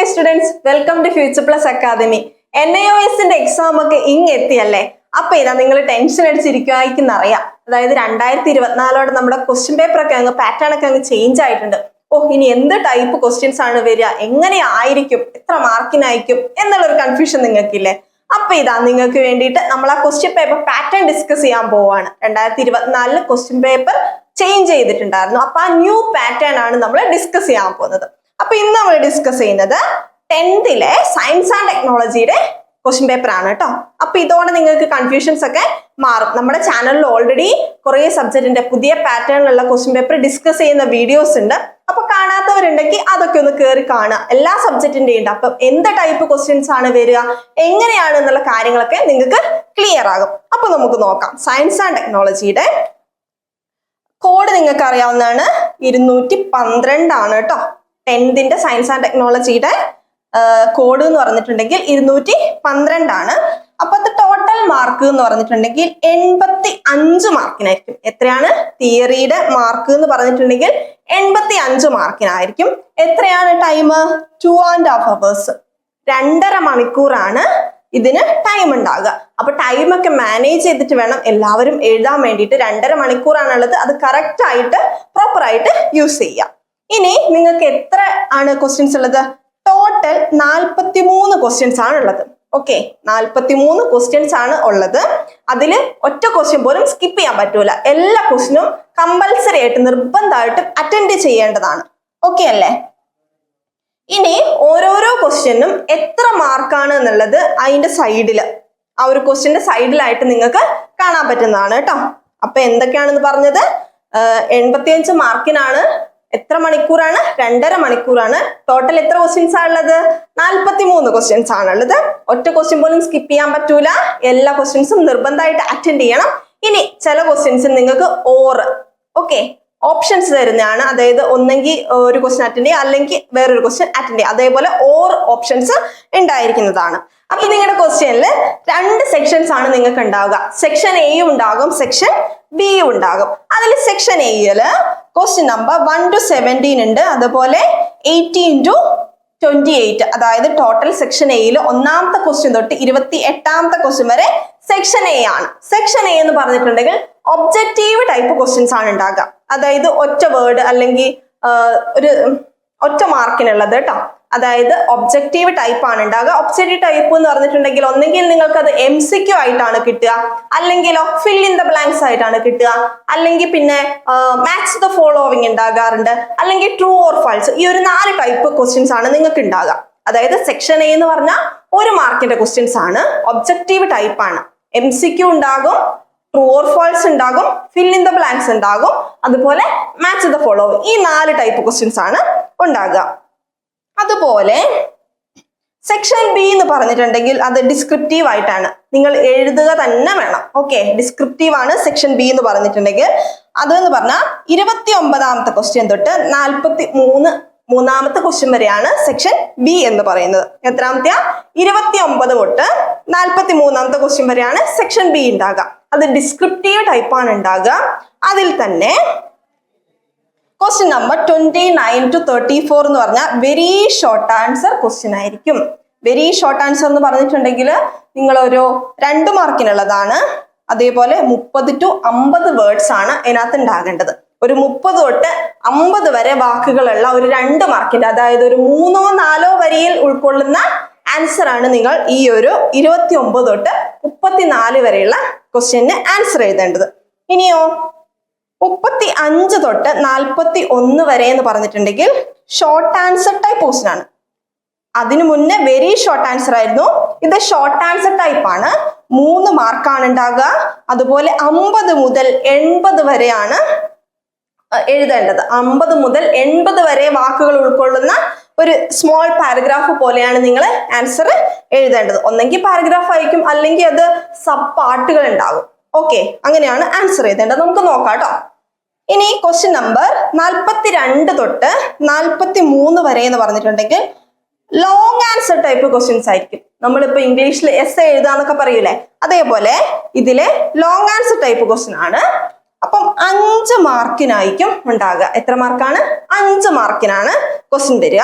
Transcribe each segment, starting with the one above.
Dear students welcome to future plus academy N I O എസിന്റെ exam ഒക്കെ ഇങ് എത്തിയല്ലേ അപ്പൊ ഇതാ നിങ്ങൾ ടെൻഷൻ അടിച്ചിരിക്കുമായിരിക്കും അറിയാം അതായത് രണ്ടായിരത്തി ഇരുപത്തിനാലോടെ നമ്മുടെ ക്വസ്റ്റ്യൻ പേപ്പർ ഒക്കെ അങ്ങ് പാറ്റേൺ ഒക്കെ അങ്ങ് ചേഞ്ച് ആയിട്ടുണ്ട്. ഓ ഇനി എന്ത് ടൈപ്പ് ക്വസ്റ്റ്യൻസ് ആണ് വരിക? എങ്ങനെ ആയിരിക്കും? എത്ര മാർക്കിനായിരിക്കും? എന്നുള്ളൊരു കൺഫ്യൂഷൻ നിങ്ങൾക്കില്ലേ? അപ്പൊ ഇതാ നിങ്ങൾക്ക് വേണ്ടിയിട്ട് നമ്മൾ ആ ക്വസ്റ്റ്യൻ പേപ്പർ പാറ്റേൺ ഡിസ്കസ് ചെയ്യാൻ പോവാണ്. രണ്ടായിരത്തി ഇരുപത്തിനാലിൽ ക്വസ്റ്റ്യൻ പേപ്പർ ചേഞ്ച് ചെയ്തിട്ടുണ്ടായിരുന്നു. അപ്പൊ ആ ന്യൂ പാറ്റേൺ ആണ് നമ്മൾ ഡിസ്കസ് ചെയ്യാൻ പോകുന്നത്. അപ്പൊ ഇന്ന് നമ്മൾ ഡിസ്കസ് ചെയ്യുന്നത് ടെൻത്തിലെ സയൻസ് ആൻഡ് ടെക്നോളജിയുടെ ക്വസ്റ്റ്യൻ പേപ്പർ ആണ് കേട്ടോ അപ്പൊ ഇതോടെ നിങ്ങൾക്ക് കൺഫ്യൂഷൻസ് ഒക്കെ മാറും. നമ്മുടെ ചാനലിൽ ഓൾറെഡി കുറെ സബ്ജക്റ്റിന്റെ പുതിയ പാറ്റേണിലുള്ള ക്വസ്റ്റ്യൻ പേപ്പർ ഡിസ്കസ് ചെയ്യുന്ന വീഡിയോസ് ഉണ്ട്. അപ്പൊ കാണാത്തവരുണ്ടെങ്കിൽ അതൊക്കെ ഒന്ന് കയറി കാണുക. എല്ലാ സബ്ജക്റ്റിന്റെയും ഉണ്ട്. അപ്പം എന്ത് ടൈപ്പ് ക്വസ്റ്റ്യൻസ് ആണ് വരിക? എങ്ങനെയാണ് എന്നുള്ള കാര്യങ്ങളൊക്കെ നിങ്ങൾക്ക് ക്ലിയർ ആകും. അപ്പൊ നമുക്ക് നോക്കാം. സയൻസ് ആൻഡ് ടെക്നോളജിയുടെ കോഡ് നിങ്ങൾക്ക് അറിയാവുന്നതാണ് ഇരുന്നൂറ്റി പന്ത്രണ്ടാണ് കേട്ടോ ടെൻത്തിന്റെ സയൻസ് ആൻഡ് ടെക്നോളജിയുടെ കോഡ് എന്ന് പറഞ്ഞിട്ടുണ്ടെങ്കിൽ ഇരുന്നൂറ്റി പന്ത്രണ്ടാണ്. അപ്പൊ അത് ടോട്ടൽ മാർക്ക് എന്ന് പറഞ്ഞിട്ടുണ്ടെങ്കിൽ എൺപത്തി അഞ്ച് മാർക്കിനായിരിക്കും. എത്രയാണ്? തിയറിയുടെ മാർക്ക് എന്ന് പറഞ്ഞിട്ടുണ്ടെങ്കിൽ എൺപത്തി അഞ്ച് മാർക്കിനായിരിക്കും. എത്രയാണ് time two and half hours രണ്ടര മണിക്കൂറാണ് ഇതിന് ടൈം ഉണ്ടാകുക അപ്പൊ ടൈമൊക്കെ മാനേജ് ചെയ്തിട്ട് വേണം എല്ലാവരും എഴുതാൻ വേണ്ടിയിട്ട് രണ്ടര മണിക്കൂറാണുള്ളത്. അത് കറക്റ്റ് ആയിട്ട് പ്രോപ്പർ ആയിട്ട് യൂസ് ചെയ്യാം. ഇനി നിങ്ങൾക്ക് എത്ര ആണ് ക്വസ്റ്റ്യൻസ് ഉള്ളത്? ടോട്ടൽ നാൽപ്പത്തി മൂന്ന് ക്വസ്റ്റ്യൻസ് ആണ് ഉള്ളത്. ഓക്കെ നാൽപ്പത്തി മൂന്ന് ക്വസ്റ്റ്യൻസ് ആണ് ഉള്ളത്. അതിൽ ഒറ്റ ക്വസ്റ്റ്യൻ പോലും സ്കിപ്പ് ചെയ്യാൻ പറ്റൂല. എല്ലാ ക്വസ്റ്റ്യനും കമ്പൽസറി ആയിട്ട് നിർബന്ധമായിട്ടും അറ്റൻഡ് ചെയ്യേണ്ടതാണ്. ഓക്കെ അല്ലേ? ഇനി ഓരോരോ ക്വസ്റ്റ്യനും എത്ര മാർക്കാണ് എന്നുള്ളത് അതിന്റെ സൈഡിൽ ആ ഒരു ക്വസ്റ്റ്യന്റെ സൈഡിലായിട്ട് നിങ്ങൾക്ക് കാണാൻ പറ്റുന്നതാണ് കേട്ടോ. അപ്പൊ എന്തൊക്കെയാണെന്ന് പറഞ്ഞത്? എൺപത്തിയഞ്ച് മാർക്കിനാണ് എത്ര മണിക്കൂറാണ്? രണ്ടര മണിക്കൂറാണ്. ടോട്ടൽ എത്ര ക്വസ്റ്റ്യൻസ് ആണുള്ളത്? നാൽപ്പത്തി മൂന്ന് ക്വസ്റ്റ്യൻസ് ആണുള്ളത്. ഒറ്റ ക്വസ്റ്റ്യൻ പോലും സ്കിപ്പ് ചെയ്യാൻ പറ്റൂല. എല്ലാ ക്വസ്റ്റ്യൻസും നിർബന്ധമായിട്ട് അറ്റൻഡ് ചെയ്യണം. ഇനി ചില ക്വസ്റ്റ്യൻസ് നിങ്ങൾക്ക് ഓർ ഓക്കെ ഓപ്ഷൻസ് തരുന്നതാണ്. അതായത് ഒന്നെങ്കിൽ ഒരു ക്വസ്റ്റ്യൻ അറ്റൻഡ് ചെയ്യുക അല്ലെങ്കിൽ വേറൊരു ക്വസ്റ്റ്യൻ അറ്റൻഡ് ചെയ്യുക. അതേപോലെ ഓർ ഓപ്ഷൻസ് ഉണ്ടായിരിക്കുന്നതാണ്. അപ്പൊ നിങ്ങളുടെ ക്വസ്റ്റ്യനിൽ രണ്ട് സെക്ഷൻസ് ആണ് നിങ്ങൾക്ക് ഉണ്ടാവുക സെക്ഷൻ എയും ഉണ്ടാകും സെക്ഷൻ ബിയും ഉണ്ടാകും. അതിൽ സെക്ഷൻ എയിൽ question number one to seventeen ഉണ്ട്. അതുപോലെ എയ്റ്റീൻ ടു ട്വന്റി എയ്റ്റ് അതായത് ടോട്ടൽ സെക്ഷൻ എയിൽ ഒന്നാമത്തെ ക്വസ്റ്റ്യൻ തൊട്ട് ഇരുപത്തി എട്ടാമത്തെ ക്വസ്റ്റ്യൻ വരെ സെക്ഷൻ എ ആണ്. സെക്ഷൻ എ എന്ന് പറഞ്ഞിട്ടുണ്ടെങ്കിൽ ഒബ്ജക്റ്റീവ് ടൈപ്പ് ക്വസ്റ്റ്യൻസ് ആണ് ഉണ്ടാകുക അതായത് ഒറ്റ വേർഡ് അല്ലെങ്കിൽ ഒരു ഒറ്റ മാർക്കിനുള്ളത് കേട്ടോ. അതായത് ഒബ്ജക്റ്റീവ് ടൈപ്പ് ആണ്. ഉണ്ടാകുക ഒബ്ജക്റ്റീവ് ടൈപ്പ് എന്ന് പറഞ്ഞിട്ടുണ്ടെങ്കിൽ ഒന്നെങ്കിൽ നിങ്ങൾക്ക് അത് എം സി ക്യു ആയിട്ടാണ് കിട്ടുക. അല്ലെങ്കിൽ ഫിൽ ഇൻ ദ ബ്ലാങ്ക്സ് ആയിട്ടാണ് കിട്ടുക. അല്ലെങ്കിൽ പിന്നെ മാച്ച് ദ ഫോളോവിങ് ഉണ്ടാകാറുണ്ട്. അല്ലെങ്കിൽ ട്രൂ ഓർ ഫാൾസ് ഈ ഒരു നാല് ടൈപ്പ് ക്വസ്റ്റ്യൻസ് ആണ് നിങ്ങൾക്ക് ഉണ്ടാകുക അതായത് സെക്ഷൻ എ എന്ന് പറഞ്ഞാൽ ഒരു മാർക്കിന്റെ ക്വസ്റ്റ്യൻസ് ആണ്. ഒബ്ജക്റ്റീവ് ടൈപ്പ് ആണ്. എം സി ക്യു ഉണ്ടാകും ട്രൂ ഓർ ഫാൾസ് ഉണ്ടാകും ഫിൽ ഇൻ ദ ബ്ലാങ്ക്സ് ഉണ്ടാകും. അതുപോലെ മാച്ച് ദ ഫോളോവിങ് ഈ നാല് ടൈപ്പ് ക്വസ്റ്റ്യൻസ് ആണ് ഉണ്ടാകുക അതുപോലെ സെക്ഷൻ ബി എന്ന് പറഞ്ഞിട്ടുണ്ടെങ്കിൽ അത് ഡിസ്ക്രിപ്റ്റീവ് ആയിട്ടാണ്. നിങ്ങൾ എഴുതുക തന്നെ വേണം. ഓക്കെ ഡിസ്ക്രിപ്റ്റീവ് ആണ് സെക്ഷൻ ബി എന്ന് പറഞ്ഞിട്ടുണ്ടെങ്കിൽ. അത് എന്ന് പറഞ്ഞാൽ ഇരുപത്തി ഒമ്പതാമത്തെ ക്വസ്റ്റ്യൻ തൊട്ട് നാൽപ്പത്തി മൂന്ന് മൂന്നാമത്തെ ക്വസ്റ്റ്യൻ വരെയാണ് സെക്ഷൻ ബി എന്ന് പറയുന്നത്. എത്രാമത്തെ ഇരുപത്തി ഒമ്പത് തൊട്ട് നാൽപ്പത്തി മൂന്നാമത്തെ ക്വസ്റ്റ്യൻ വരെയാണ് സെക്ഷൻ ബി ഉണ്ടാകുക. അത് ഡിസ്ക്രിപ്റ്റീവ് ടൈപ്പാണ് ഉണ്ടാകുക. അതിൽ തന്നെ question number twenty nine to thirty four എന്ന് പറഞ്ഞാൽ വെരി ഷോർട്ട് ആൻസർ ക്വസ്റ്റ്യൻ ആയിരിക്കും. വെരി ഷോർട്ട് ആൻസർ എന്ന് പറഞ്ഞിട്ടുണ്ടെങ്കിൽ നിങ്ങൾ ഒരു രണ്ട് മാർക്കിനുള്ളതാണ് അതേപോലെ മുപ്പത് ടു അമ്പത് വേർഡ്സ് ആണ് ഇതിനകത്ത് ഉണ്ടാകേണ്ടത്. ഒരു മുപ്പത് തൊട്ട് അമ്പത് വരെ വാക്കുകളുള്ള ഒരു രണ്ട് മാർക്കിന്റെ അതായത് ഒരു മൂന്നോ നാലോ വരിയിൽ ഉൾക്കൊള്ളുന്ന ആൻസർ ആണ് നിങ്ങൾ ഈ ഒരു ഇരുപത്തി ഒമ്പത് തൊട്ട് മുപ്പത്തിനാല് വരെയുള്ള ക്വസ്റ്റ്യന് ആൻസർ എഴുതേണ്ടത്. ഇനിയോ മുപ്പത്തി അഞ്ച് തൊട്ട് നാൽപ്പത്തി ഒന്ന് വരെ എന്ന് പറഞ്ഞിട്ടുണ്ടെങ്കിൽ ഷോർട്ട് ആൻസർ ടൈപ്പ് ആണ്. അതിനു മുന്നേ വെരി ഷോർട്ട് ആൻസർ ആയിരുന്നു. ഇത് ഷോർട്ട് ആൻസർ ടൈപ്പ് ആണ്. മൂന്ന് മാർക്കാണ് ഉണ്ടാകുക അതുപോലെ അമ്പത് മുതൽ എൺപത് വരെയാണ് എഴുതേണ്ടത്. അമ്പത് മുതൽ എൺപത് വരെ വാക്കുകൾ ഉൾക്കൊള്ളുന്ന ഒരു സ്മോൾ പാരഗ്രാഫ് പോലെയാണ് നിങ്ങൾ ആൻസർ എഴുതേണ്ടത്. ഒന്നെങ്കിൽ പാരഗ്രാഫ് ആയിരിക്കും അല്ലെങ്കിൽ അത് സബ് പാർട്ടുകൾ ഉണ്ടാകും ഓക്കെ അങ്ങനെയാണ് ആൻസർ എഴുതേണ്ടത്. നമുക്ക് നോക്കാം കേട്ടോ. ഇനി ക്വസ്റ്റ്യൻ നമ്പർ നാൽപ്പത്തി രണ്ട് തൊട്ട് നാൽപ്പത്തി മൂന്ന് വരെ എന്ന് പറഞ്ഞിട്ടുണ്ടെങ്കിൽ ലോങ് ആൻസർ ടൈപ്പ് ക്വസ്റ്റ്യൻസ് ആയിരിക്കും. നമ്മളിപ്പോ ഇംഗ്ലീഷിൽ എസ് എഴുതാന്നൊക്കെ പറയൂലേ? അതേപോലെ ഇതിലെ ലോങ് ആൻസർ ടൈപ്പ് ക്വസ്റ്റ്യൻ ആണ്. അപ്പം അഞ്ച് മാർക്കിനായിരിക്കും ഉണ്ടാകുക. എത്ര മാർക്കാണ് അഞ്ച് മാർക്കിനാണ് ക്വസ്റ്റ്യൻ തരിക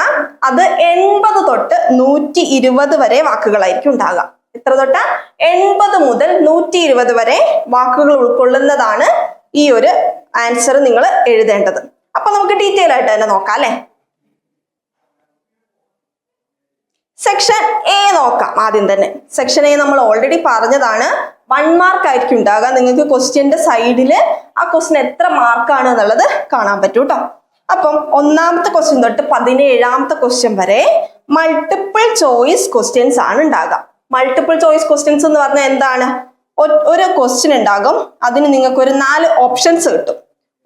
അത് എൺപത് തൊട്ട് നൂറ്റി ഇരുപത് വരെ വാക്കുകളായിരിക്കും ഉണ്ടാകുക. എത്ര തൊട്ട്? എൺപത് മുതൽ നൂറ്റി ഇരുപത് വരെ വാക്കുകൾ ഉൾക്കൊള്ളുന്നതാണ് ഈ ഒരു ആൻസർ നിങ്ങൾ എഴുതേണ്ടത്. അപ്പൊ നമുക്ക് ഡീറ്റെയിൽ ആയിട്ട് തന്നെ നോക്കാം അല്ലെ? സെക്ഷൻ എ നോക്കാം ആദ്യം തന്നെ. സെക്ഷൻ എ നമ്മൾ ഓൾറെഡി പറഞ്ഞതാണ് വൺ മാർക്ക് ആയിരിക്കും ഉണ്ടാകുക നിങ്ങൾക്ക് ക്വസ്റ്റ്യന്റെ സൈഡിൽ ആ ക്വസ്റ്റ്യൻ എത്ര മാർക്കാണ് എന്നുള്ളത് കാണാൻ പറ്റും കേട്ടോ അപ്പം ഒന്നാമത്തെ ക്വസ്റ്റ്യൻ തൊട്ട് പതിനേഴാമത്തെ ക്വസ്റ്റ്യൻ വരെ മൾട്ടിപ്പിൾ ചോയ്സ് ക്വസ്റ്റ്യൻസ് ആണ് ഉണ്ടാകുക മൾട്ടിപ്പിൾ ചോയ്സ് ക്വസ്റ്റ്യൻസ് എന്ന് പറഞ്ഞാൽ എന്താണ്? ഒരു ക്വസ്റ്റ്യൻ ഉണ്ടാകും. അതിന് നിങ്ങൾക്ക് ഒരു നാല് ഓപ്ഷൻസ് കിട്ടും.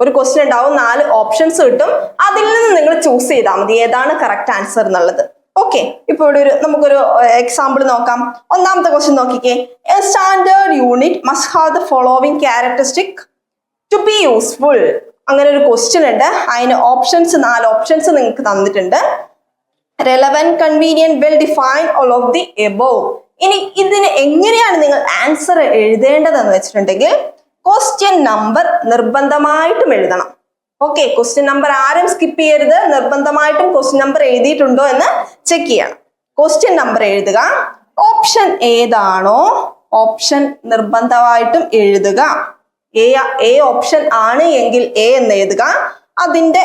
ഒരു ക്വസ്റ്റ്യൻ ഉണ്ടാവും നാല് ഓപ്ഷൻസ് കിട്ടും. അതിൽ നിന്ന് നിങ്ങൾ ചൂസ് ചെയ്താൽ മതി. ഏതാണ് കറക്റ്റ് ആൻസർ എന്നുള്ളത്. ഓക്കെ ഇപ്പൊ ഇവിടെ ഒരു നമുക്കൊരു എക്സാമ്പിൾ നോക്കാം. ഒന്നാമത്തെ ക്വസ്റ്റ്യൻ നോക്കിക്കേ. A standard unit must have the following characteristic to be useful അങ്ങനെ ഒരു ക്വസ്റ്റ്യൻ ഉണ്ട്. അതിന് ഓപ്ഷൻസ് നാല് ഓപ്ഷൻസ് നിങ്ങൾക്ക് തന്നിട്ടുണ്ട്. Relevant convenient well define all of the above ഇനി ഇതിന് എങ്ങനെയാണ് നിങ്ങൾ ആൻസർ എഴുതേണ്ടതെന്ന് വെച്ചിട്ടുണ്ടെങ്കിൽ ക്വസ്റ്റ്യൻ നമ്പർ നിർബന്ധമായിട്ടും എഴുതണം. ഓക്കെ ക്വസ്റ്റ്യൻ നമ്പർ ആരും സ്കിപ്പ് ചെയ്യരുത്. നിർബന്ധമായിട്ടും ക്വസ്റ്റ്യൻ നമ്പർ എഴുതിയിട്ടുണ്ടോ എന്ന് ചെക്ക് ചെയ്യണം. ക്വസ്റ്റ്യൻ നമ്പർ എഴുതുക. ഓപ്ഷൻ ഏതാണോ ഓപ്ഷൻ നിർബന്ധമായിട്ടും എഴുതുക. എ എ ഓപ്ഷൻ ആണ് എങ്കിൽ എ എന്ന് എഴുതുക. അതിന്റെ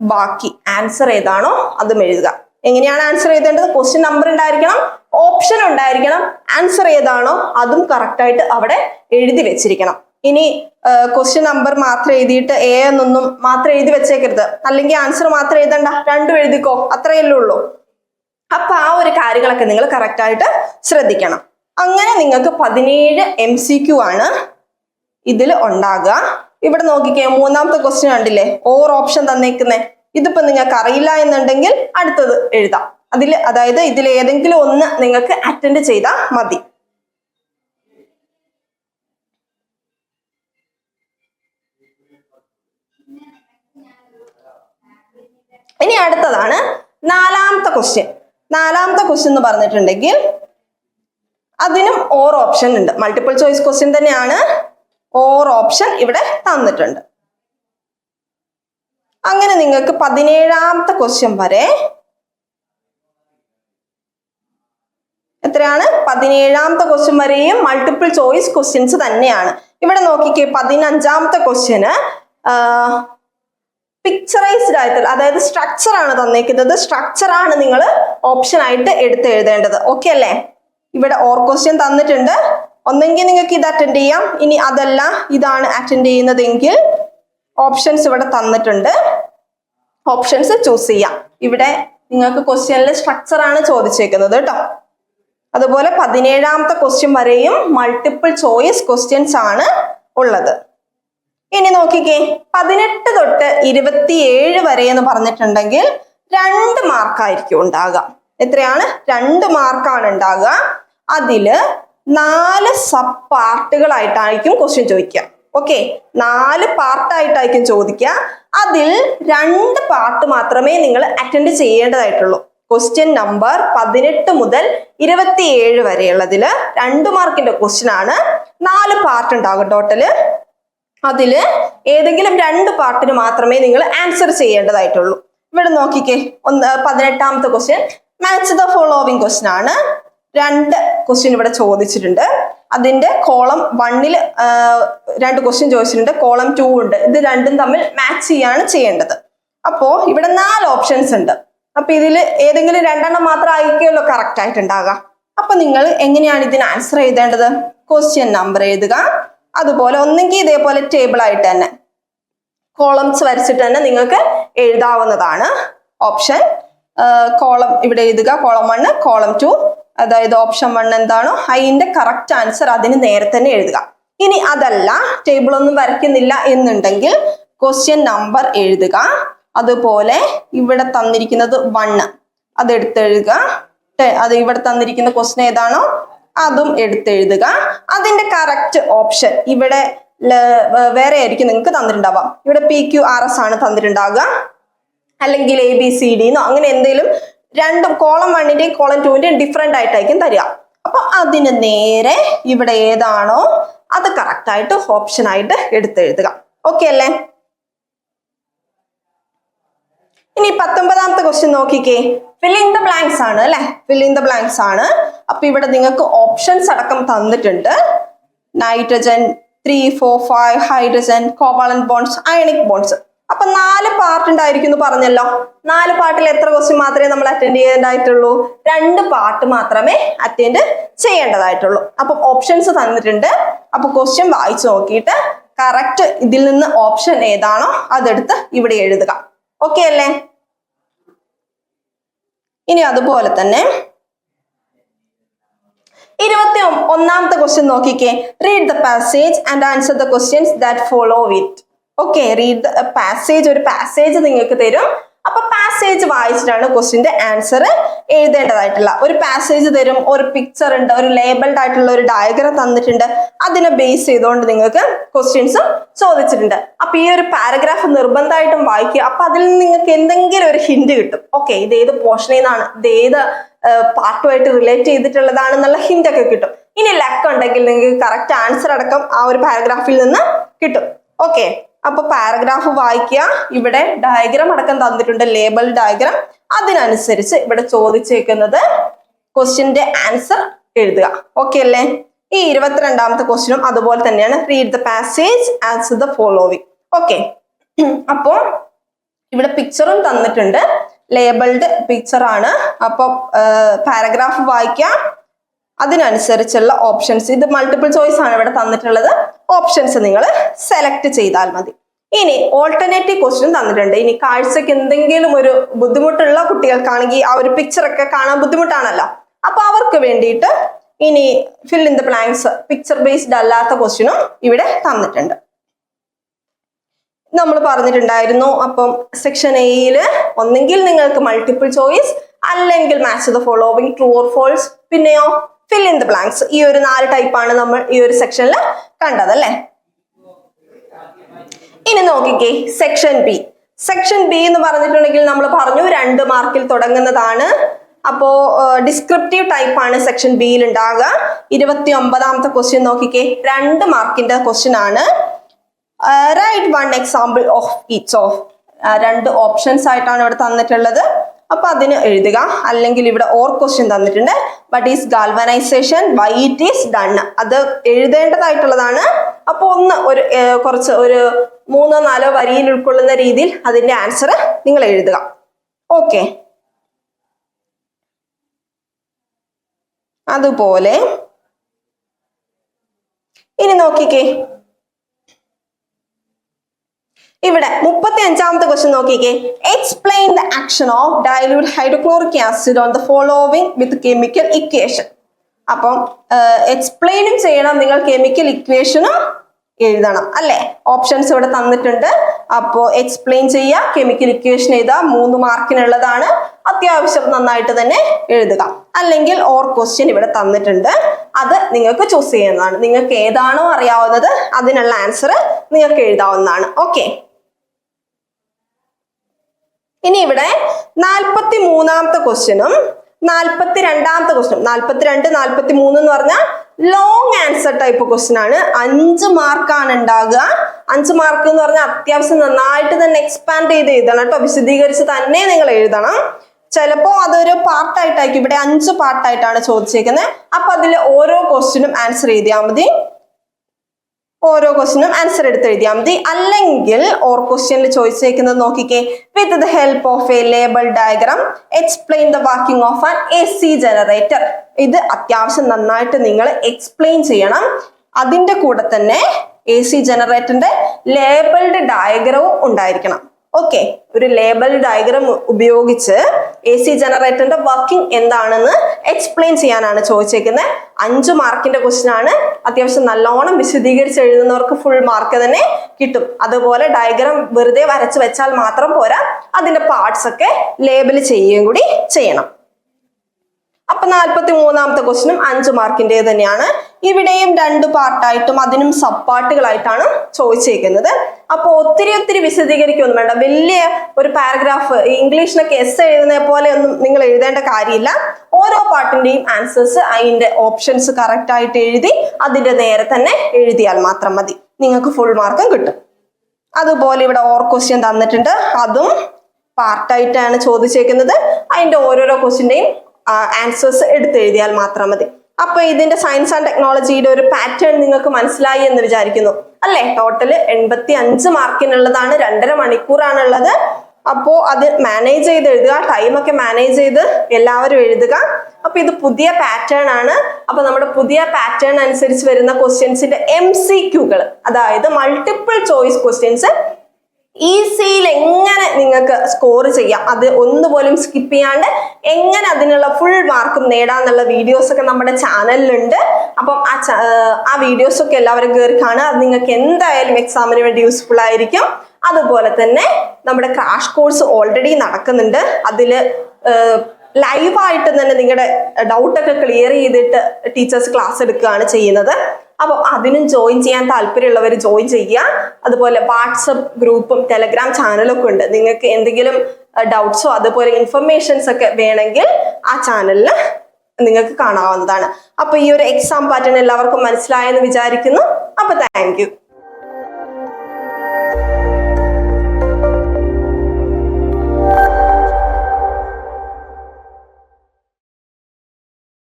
ബാക്കി ആൻസർ ഏതാണോ അതും എഴുതുക. എങ്ങനെയാണ് ആൻസർ എഴുതേണ്ടത്? ക്വസ്റ്റ്യൻ നമ്പർ ഉണ്ടായിരിക്കണം ഓപ്ഷൻ ഉണ്ടായിരിക്കണം ആൻസർ ഏതാണോ അതും കറക്റ്റ് ആയിട്ട് അവിടെ എഴുതി വെച്ചിരിക്കണം. ഇനി ക്വസ്റ്റ്യൻ നമ്പർ മാത്രം എഴുതിയിട്ട് എ എന്നൊന്നും മാത്രം എഴുതി വെച്ചേക്കരുത്. അല്ലെങ്കിൽ ആൻസർ മാത്രം എഴുതണ്ട. രണ്ടും എഴുതിക്കോ. അത്രയല്ലേ ഉള്ളൂ. അപ്പൊ ആ ഒരു കാര്യങ്ങളൊക്കെ നിങ്ങൾ കറക്റ്റ് ആയിട്ട് ശ്രദ്ധിക്കണം. അങ്ങനെ നിങ്ങൾക്ക് പതിനേഴ് എം സി ക്യു ആണ് ഇതിൽ ഉണ്ടാകുക. ഇവിടെ നോക്കിക്കേ മൂന്നാമത്തെ ക്വസ്റ്റ്യൻ കണ്ടില്ലേ? ഓർ ഓപ്ഷൻ തന്നേക്കുന്നേ. ഇതിപ്പോ നിങ്ങൾക്ക് അറിയില്ല എന്നുണ്ടെങ്കിൽ അടുത്തത് എഴുതാം. അതിൽ അതായത് ഇതിൽ ഏതെങ്കിലും ഒന്ന് നിങ്ങൾക്ക് അറ്റൻഡ് ചെയ്താൽ മതി. ഇനി അടുത്തതാണ് നാലാമത്തെ ക്വസ്റ്റ്യൻ നാലാമത്തെ ക്വസ്റ്റ്യൻ എന്ന് പറഞ്ഞിട്ടുണ്ടെങ്കിൽ അതിനും ഓർ ഓപ്ഷൻ ഉണ്ട്. മൾട്ടിപ്പിൾ ചോയ്സ് ക്വസ്റ്റ്യൻ തന്നെയാണ്. ഓർ ഓപ്ഷൻ ഇവിടെ തന്നിട്ടുണ്ട്. അങ്ങനെ നിങ്ങൾക്ക് പതിനേഴാമത്തെ ക്വസ്റ്റ്യൻ വരെ എത്രയാണ് പതിനേഴാമത്തെ ക്വസ്റ്റ്യൻ വരെയും മൾട്ടിപ്പിൾ ചോയ്സ് ക്വസ്റ്റ്യൻസ് തന്നെയാണ്. ഇവിടെ നോക്കിക്കേ പതിനഞ്ചാമത്തെ ക്വസ്റ്റ്യന് പിക്ചറൈസ്ഡ് ആയിട്ടുള്ള അതായത് സ്ട്രക്ചർ ആണ് തന്നേക്കുന്നത്. സ്ട്രക്ചർ ആണ് നിങ്ങൾ ഓപ്ഷൻ ആയിട്ട് എടുത്ത് എഴുതേണ്ടത്. ഓക്കെ അല്ലേ? ഇവിടെ ഓർ ക്വസ്റ്റ്യൻ തന്നിട്ടുണ്ട്. ഒന്നെങ്കിൽ നിങ്ങൾക്ക് ഇത് അറ്റൻഡ് ചെയ്യാം. ഇനി അതല്ല ഇതാണ് അറ്റൻഡ് ചെയ്യുന്നതെങ്കിൽ ഓപ്ഷൻസ് ഇവിടെ തന്നിട്ടുണ്ട്. ഓപ്ഷൻസ് ചൂസ് ചെയ്യാം. ഇവിടെ നിങ്ങൾക്ക് ക്വസ്റ്റ്യനിലെ സ്ട്രക്ചർ ആണ് ചോദിച്ചേക്കുന്നത് കേട്ടോ. അതുപോലെ പതിനേഴാമത്തെ ക്വസ്റ്റ്യൻ വരെയും മൾട്ടിപ്പിൾ ചോയ്സ് ക്വസ്റ്റ്യൻസ് ആണ് ഉള്ളത്. ഇനി നോക്കിക്കേ പതിനെട്ട് തൊട്ട് ഇരുപത്തിയേഴ് വരെ എന്ന് പറഞ്ഞിട്ടുണ്ടെങ്കിൽ രണ്ട് മാർക്കായിരിക്കും ഉണ്ടാകുക എത്രയാണ്? രണ്ട് മാർക്കാണ് ഉണ്ടാകുക അതിൽ നാല് സബ് പാർട്ടുകളായിട്ടായിരിക്കും ക്വസ്റ്റ്യൻ ചോദിക്കുക. ഓക്കെ നാല് പാർട്ടായിട്ടായിരിക്കും ചോദിക്കുക. അതിൽ രണ്ട് പാർട്ട് മാത്രമേ നിങ്ങൾ അറ്റൻഡ് ചെയ്യേണ്ടതായിട്ടുള്ളൂ. ക്വസ്റ്റ്യൻ നമ്പർ പതിനെട്ട് മുതൽ ഇരുപത്തിയേഴ് വരെയുള്ളതിൽ രണ്ട് മാർക്കിന്റെ ക്വസ്റ്റ്യൻ ആണ്. നാല് പാർട്ട് ഉണ്ടാകും ടോട്ടൽ അതിൽ ഏതെങ്കിലും രണ്ട് പാർട്ടിന് മാത്രമേ നിങ്ങൾ ആൻസർ ചെയ്യേണ്ടതായിട്ടുള്ളൂ. ഇവിടെ നോക്കിക്കേ. ഒന്ന് പതിനെട്ടാമത്തെ question match the following question ആണ്. രണ്ട് ക്വസ്റ്റ്യൻ ഇവിടെ ചോദിച്ചിട്ടുണ്ട്. അതിന്റെ കോളം വണ്ണിൽ രണ്ട് ക്വസ്റ്റ്യൻ ചോദിച്ചിട്ടുണ്ട്. കോളം ടു ഉണ്ട്. ഇത് രണ്ടും തമ്മിൽ മാച്ച് ചെയ്യാണ് ചെയ്യേണ്ടത്. അപ്പോ ഇവിടെ നാല് ഓപ്ഷൻസ് ഉണ്ട്. അപ്പൊ ഇതിൽ ഏതെങ്കിലും രണ്ടെണ്ണം മാത്രം ആയിരിക്കുമല്ലോ കറക്റ്റ് ആയിട്ടുണ്ടാകുക അപ്പൊ നിങ്ങൾ എങ്ങനെയാണ് ഇതിന് ആൻസർ എഴുതേണ്ടത്? ക്വസ്റ്റ്യൻ നമ്പർ എഴുതുക. അതുപോലെ ഒന്നെങ്കിൽ ഇതേപോലെ ടേബിൾ ആയിട്ട് തന്നെ കോളംസ് വരച്ചിട്ട് തന്നെ നിങ്ങൾക്ക് എഴുതാവുന്നതാണ് ഓപ്ഷൻ കോളം ഇവിടെ എഴുതുക. കോളം വണ്ണ് കോളം ടു അതായത് ഓപ്ഷൻ വൺ എന്താണോ അതിന്റെ കറക്റ്റ് ആൻസർ അതിന് നേരെ തന്നെ എഴുതുക. ഇനി അതല്ല ടേബിൾ ഒന്നും വരയ്ക്കുന്നില്ല എന്നുണ്ടെങ്കിൽ ക്വസ്റ്റ്യൻ നമ്പർ എഴുതുക. അതുപോലെ ഇവിടെ തന്നിരിക്കുന്നത് വണ്ണ് അത് എടുത്തെഴുതുക അത് ഇവിടെ തന്നിരിക്കുന്ന ക്വസ്റ്റൻ ഏതാണോ അതും എടുത്തെഴുതുക. അതിന്റെ കറക്റ്റ് ഓപ്ഷൻ ഇവിടെ വേറെ ആയിരിക്കും നിങ്ങൾക്ക് തന്നിട്ടുണ്ടാവാം. ഇവിടെ പി ക്യു ആർ എസ് ആണ് തന്നിട്ടുണ്ടാവുക. അല്ലെങ്കിൽ എ ബി സി ഡി എന്നോ അങ്ങനെ എന്തെങ്കിലും രണ്ടും കോളം വണ്ണിന്റെയും കോളം ടുവിന്റെയും ഡിഫറെന്റ് ആയിട്ടായിരിക്കും തരിക. അപ്പൊ അതിന് നേരെ ഇവിടെ ഏതാണോ അത് കറക്റ്റ് ആയിട്ട് ഓപ്ഷൻ ആയിട്ട് എടുത്തെഴുതുക. ഓക്കെ അല്ലേ? ഇനി പത്തൊമ്പതാമത്തെ ക്വസ്റ്റ്യൻ നോക്കിക്കേ. ഫില്ലിംഗ് ദ ബ്ലാങ്ക്സ് ആണ് അല്ലെ? ഫില്ലിംഗ് ദ ബ്ലാങ്ക്സ് ആണ്. അപ്പൊ ഇവിടെ നിങ്ങൾക്ക് ഓപ്ഷൻസ് അടക്കം തന്നിട്ടുണ്ട്. Nitrogen three four five hydrogen covalent bonds ionic bonds അപ്പൊ നാല് പാർട്ട് ഉണ്ടായിരിക്കും എന്ന് പറഞ്ഞല്ലോ. നാല് പാർട്ടിൽ എത്ര ക്വസ്റ്റ്യൻ മാത്രമേ നമ്മൾ അറ്റൻഡ് ചെയ്യേണ്ടതായിട്ടുള്ളൂ? രണ്ട് പാർട്ട് മാത്രമേ അറ്റൻഡ് ചെയ്യേണ്ടതായിട്ടുള്ളൂ. അപ്പം ഓപ്ഷൻസ് തന്നിട്ടുണ്ട്. അപ്പൊ ക്വസ്റ്റ്യൻ വായിച്ചു നോക്കിയിട്ട് കറക്റ്റ് ഇതിൽ നിന്ന് ഓപ്ഷൻ ഏതാണോ അതെടുത്ത് ഇവിടെ എഴുതുക. ഓക്കെ അല്ലേ? ഇനി അതുപോലെ തന്നെ ഇരുപത്തി ഒന്നാമത്തെ ക്വസ്റ്റ്യൻ നോക്കിക്കേ. Read the passage and answer the questions that follow it okay read the passage ഒരു പാസേജ് നിങ്ങൾക്ക് തരും. അപ്പൊ പാസേജ് വായിച്ചിട്ടാണ് ക്വസ്റ്റിന്റെ ആൻസർ എഴുതേണ്ടതായിട്ടുള്ള ഒരു പാസേജ് തരും ഒരു പിക്ചർ ഉണ്ട് ഒരു ലേബിൾഡ് ആയിട്ടുള്ള ഒരു ഡയഗ്രം തന്നിട്ടുണ്ട്. അതിനെ ബേസ് ചെയ്തുകൊണ്ട് നിങ്ങൾക്ക് ക്വസ്റ്റ്യൻസും ചോദിച്ചിട്ടുണ്ട്. അപ്പൊ ഈ ഒരു പാരഗ്രാഫ് നിർബന്ധമായിട്ടും വായിക്കുക. അപ്പൊ അതിൽ നിന്ന് നിങ്ങൾക്ക് എന്തെങ്കിലും ഒരു ഹിന്റ് കിട്ടും. ഓക്കെ ഇത് ഏത് പോർഷനിൽ നിന്നാണ് ഇത് ഏത് പാർട്ടുമായിട്ട് റിലേറ്റ് ചെയ്തിട്ടുള്ളതാണെന്നുള്ള ഹിന്റ് ഒക്കെ കിട്ടും. ഇനി ലക്ക് ഉണ്ടെങ്കിൽ നിങ്ങൾക്ക് കറക്റ്റ് ആൻസർ അടക്കം ആ ഒരു പാരഗ്രാഫിൽ നിന്ന് കിട്ടും. ഓക്കെ അപ്പൊ പാരഗ്രാഫ് വായിക്കുക. ഇവിടെ ഡയഗ്രാം അടക്കം തന്നിട്ടുണ്ട് ലേബൽ ഡയഗ്രാം അതിനനുസരിച്ച് ഇവിടെ ചോദിച്ചേക്കുന്നത് ക്വസ്റ്റ്യന്റെ ആൻസർ എഴുതുക. ഓക്കെ അല്ലേ? ഈ ഇരുപത്തിരണ്ടാമത്തെ ക്വസ്റ്റ്യനും അതുപോലെ തന്നെയാണ്. Read the passage answer the following okay അപ്പോ ഇവിടെ പിക്ചറും തന്നിട്ടുണ്ട്. ലേബിൾഡ് പിക്ചർ ആണ്. അപ്പോൾ പാരഗ്രാഫ് വായിക്കാം അതിനനുസരിച്ചുള്ള ഓപ്ഷൻസ് ഇത് മൾട്ടിപ്പിൾ ചോയ്സ് ആണ് ഇവിടെ തന്നിട്ടുള്ളത്. ഓപ്ഷൻസ് നിങ്ങൾ സെലക്ട് ചെയ്താൽ മതി. ഇനി ഓൾട്ടർനേറ്റീവ് ക്വസ്റ്റ്യൻ തന്നിട്ടുണ്ട്. ഇനി കാഴ്ചക്ക് എന്തെങ്കിലും ഒരു ബുദ്ധിമുട്ടുള്ള കുട്ടികൾക്കാണെങ്കിൽ ആ ഒരു പിക്ചർ ഒക്കെ കാണാൻ ബുദ്ധിമുട്ടാണല്ലോ. അപ്പൊ അവർക്ക് വേണ്ടിയിട്ട് ഇനി fill in the blanks picture based അല്ലാത്ത ക്വസ്റ്റ്യനും ഇവിടെ തന്നിട്ടുണ്ട്. നമ്മൾ പറഞ്ഞിട്ടുണ്ടായിരുന്നു അപ്പം സെക്ഷൻ എയിൽ ഒന്നെങ്കിൽ നിങ്ങൾക്ക് മൾട്ടിപ്പിൾ ചോയ്സ് അല്ലെങ്കിൽ match the following true or false പിന്നെയോ ഫിൽ ഇൻ ദ ബ്ലാങ്ക്സ് ഈ ഒരു നാല് ടൈപ്പാണ് നമ്മൾ ഈ ഒരു സെക്ഷനിൽ കണ്ടത് അല്ലേ ഇനി നോക്കിക്കേ സെക്ഷൻ ബി സെക്ഷൻ ബി എന്ന് പറഞ്ഞിട്ടുണ്ടെങ്കിൽ നമ്മൾ പറഞ്ഞു രണ്ട് മാർക്കിൽ തുടങ്ങുന്നതാണ്. അപ്പോ ഡിസ്ക്രിപ്റ്റീവ് ടൈപ്പ് ആണ് സെക്ഷൻ ബിയിൽ ഉണ്ടാകുക ഇരുപത്തി ഒമ്പതാമത്തെ ക്വസ്റ്റ്യൻ നോക്കിക്കേ രണ്ട് മാർക്കിന്റെ ക്വസ്റ്റ്യൻ ആണ്. Write one example of each of രണ്ട് ഓപ്ഷൻസ് ആയിട്ടാണ് ഇവിടെ തന്നിട്ടുള്ളത്. അപ്പൊ അതിന് എഴുതുക. അല്ലെങ്കിൽ ഇവിടെ ഓർ ക്വസ്റ്റ്യൻ തന്നിട്ടുണ്ട്. What is galvanization why it is done അത് എഴുതേണ്ടതായിട്ടുള്ളതാണ്. അപ്പൊ ഒന്ന് ഒരു കുറച്ച് ഒരു മൂന്നോ നാലോ വരിയിൽ ഉൾക്കൊള്ളുന്ന രീതിയിൽ അതിന്റെ ആൻസർ നിങ്ങൾ എഴുതുക. ഓക്കെ അതുപോലെ ഇനി നോക്കിക്കേ. ഇവിടെ മുപ്പത്തി അഞ്ചാമത്തെ ക്വസ്റ്റ്യൻ നോക്കിക്കേ. Explain the action of dilute hydrochloric acid on the following with chemical equation അപ്പം എക്സ്പ്ലെയിനും ചെയ്യണം. നിങ്ങൾ കെമിക്കൽ ഇക്വേഷനും എഴുതണം അല്ലെ? ഓപ്ഷൻസ് ഇവിടെ തന്നിട്ടുണ്ട്. അപ്പോ എക്സ്പ്ലെയിൻ ചെയ്യുക കെമിക്കൽ ഇക്വേഷൻ എഴുതുക മൂന്ന് മാർക്കിനുള്ളതാണ് അത്യാവശ്യം നന്നായിട്ട് തന്നെ എഴുതുക. അല്ലെങ്കിൽ ഓർ ക്വസ്റ്റ്യൻ ഇവിടെ തന്നിട്ടുണ്ട്. അത് നിങ്ങൾക്ക് ചൂസ് ചെയ്യുന്നതാണ്. നിങ്ങൾക്ക് ഏതാണോ അറിയാവുന്നത് അതിനുള്ള ആൻസർ നിങ്ങൾക്ക് എഴുതാവുന്നതാണ്. ഓക്കെ ഇനി ഇവിടെ നാൽപ്പത്തി മൂന്നാമത്തെ ക്വസ്റ്റ്യനും നാൽപ്പത്തി രണ്ടാമത്തെ ക്വസ്റ്റ്യൻ നാൽപ്പത്തിരണ്ട് നാൽപ്പത്തി മൂന്ന് എന്ന് പറഞ്ഞാൽ ലോങ് ആൻസർ ടൈപ്പ് ക്വസ്റ്റ്യൻ ആണ്. അഞ്ച് മാർക്കാണ് ഉണ്ടാകുക. അഞ്ച് മാർക്ക് എന്ന് പറഞ്ഞാൽ അത്യാവശ്യം നന്നായിട്ട് തന്നെ എക്സ്പാൻഡ് ചെയ്ത് എഴുതണം കേട്ടോ. വിശദീകരിച്ച് തന്നെ നിങ്ങൾ എഴുതണം. ചിലപ്പോ അതൊരു പാർട്ടായിട്ടായിരിക്കും ഇവിടെ അഞ്ച് പാർട്ടായിട്ടാണ് ചോദിച്ചേക്കുന്നത്. അപ്പൊ അതിൽ ഓരോ ക്വസ്റ്റ്യനും ആൻസർ എഴുതിയാൽ മതി. ഓരോ ക്വസ്റ്റിനും ആൻസർ എടുത്ത് എഴുതിയാൽ മതി അല്ലെങ്കിൽ ഓർ ക്വസ്റ്റ്യനിൽ ചോദിച്ചേക്കുന്നത് നോക്കിക്കേ. With the help of a label diagram explain the working of an A C generator ഇത് അത്യാവശ്യം നന്നായിട്ട് നിങ്ങൾ എക്സ്പ്ലെയിൻ ചെയ്യണം. അതിന്റെ കൂടെ തന്നെ എ സി ജനറേറ്ററിന്റെ ലേബിൾഡ് ഡയഗ്രവും ഉണ്ടായിരിക്കണം. ഓക്കെ ഒരു ലേബൽ ഡയഗ്രാം ഉപയോഗിച്ച് എ സി ജനറേറ്ററിന്റെ വർക്കിംഗ് എന്താണെന്ന് എക്സ്പ്ലെയിൻ ചെയ്യാനാണ് ചോദിച്ചേക്കുന്നത് അഞ്ച് മാർക്കിന്റെ ക്വസ്റ്റ്യൻ ആണ്. അത്യാവശ്യം നല്ലോണം വിശദീകരിച്ച് എഴുതുന്നവർക്ക് ഫുൾ മാർക്ക് തന്നെ കിട്ടും. അതുപോലെ ഡയഗ്രാം വെറുതെ വരച്ച് വെച്ചാൽ മാത്രം പോരാ അതിന്റെ പാർട്സ് ഒക്കെ ലേബൽ ചെയ്യുകയും കൂടി ചെയ്യണം. അപ്പൊ നാൽപ്പത്തി മൂന്നാമത്തെ ക്വസ്റ്റിനും അഞ്ച് മാർക്കിന്റെ തന്നെയാണ്. ഇവിടെയും രണ്ട് പാർട്ടായിട്ടും അതിനും സബ് പാർട്ടുകളായിട്ടാണ് ചോദിച്ചേക്കുന്നത്. അപ്പോൾ ഒത്തിരി ഒത്തിരി വിശദീകരിക്കൊന്നും വേണ്ട. വലിയ ഒരു പാരഗ്രാഫ് ഇംഗ്ലീഷിനൊക്കെ എസ് എഴുതുന്ന പോലെ ഒന്നും നിങ്ങൾ എഴുതേണ്ട കാര്യമില്ല. ഓരോ പാർട്ടിന്റെയും ആൻസേഴ്സ് അതിന്റെ ഓപ്ഷൻസ് കറക്റ്റ് ആയിട്ട് എഴുതി അതിന്റെ നേരെ തന്നെ എഴുതിയാൽ മാത്രം മതി. നിങ്ങൾക്ക് ഫുൾ മാർക്കും കിട്ടും. അതുപോലെ ഇവിടെ ഓർ ക്വസ്റ്റ്യൻ തന്നിട്ടുണ്ട്. അതും പാർട്ടായിട്ടാണ് ചോദിച്ചേക്കുന്നത്. അതിന്റെ ഓരോരോ ക്വസ്റ്റ്യന്റെയും ആൻസേഴ്സ് എടുത്തെഴുതിയാൽ മാത്രം മതി. അപ്പൊ ഇതിന്റെ സയൻസ് ആൻഡ് ടെക്നോളജിയുടെ ഒരു പാറ്റേൺ നിങ്ങൾക്ക് മനസ്സിലായി എന്ന് വിചാരിക്കുന്നു. അല്ലേ? ടോട്ടൽ എൺപത്തി അഞ്ച് മാർക്കിനുള്ളതാണ് രണ്ടര മണിക്കൂറാണുള്ളത്. അപ്പോൾ അത് മാനേജ് ചെയ്ത് എഴുതുക. ടൈമൊക്കെ മാനേജ് ചെയ്ത് എല്ലാവരും എഴുതുക. അപ്പോൾ ഇത് പുതിയ പാറ്റേൺ ആണ്. അപ്പോൾ നമ്മുടെ പുതിയ പാറ്റേൺ അനുസരിച്ച് വരുന്ന ക്വസ്റ്റ്യൻസിന്റെ എം സി ക്യൂകൾ അതായത് മൾട്ടിപ്പിൾ ചോയ്സ് ക്വസ്റ്റ്യൻസ് ഈസിയിൽ എങ്ങനെ നിങ്ങൾക്ക് സ്കോർ ചെയ്യാം? അത് ഒന്നുപോലും സ്കിപ്പ് ചെയ്യാണ്ട് എങ്ങനെ അതിനുള്ള ഫുൾ മാർക്കും നേടാന്നുള്ള വീഡിയോസ് ഒക്കെ നമ്മുടെ ചാനലിലുണ്ട് അപ്പം ആ ആ വീഡിയോസ് ഒക്കെ എല്ലാവരും കയറി കാണുക. അത് നിങ്ങൾക്ക് എന്തായാലും എക്സാമിന് വേണ്ടി യൂസ്ഫുൾ ആയിരിക്കും. അതുപോലെ തന്നെ നമ്മുടെ ക്രാഷ് കോഴ്സ് ഓൾറെഡി നടക്കുന്നുണ്ട്. അതിൽ ലൈവായിട്ട് തന്നെ നിങ്ങളുടെ ഡൗട്ടൊക്കെ ക്ലിയർ ചെയ്തിട്ട് ടീച്ചേഴ്സ് ക്ലാസ് എടുക്കുകയാണ് ചെയ്യുന്നത്. അപ്പോൾ അതിനും ജോയിൻ ചെയ്യാൻ താല്പര്യമുള്ളവർ ജോയിൻ ചെയ്യുക. അതുപോലെ വാട്സപ്പ് ഗ്രൂപ്പും ടെലഗ്രാം ഒക്കെ ഉണ്ട്. നിങ്ങൾക്ക് എന്തെങ്കിലും ഡൗട്ട്സോ അതുപോലെ ഇൻഫർമേഷൻസ് ഒക്കെ വേണമെങ്കിൽ ആ ചാനലിൽ നിങ്ങൾക്ക് കാണാവുന്നതാണ്. അപ്പോൾ ഈ ഒരു എക്സാം പാറ്റേൺ എല്ലാവർക്കും മനസ്സിലായെന്ന് വിചാരിക്കുന്നു. അപ്പോൾ താങ്ക്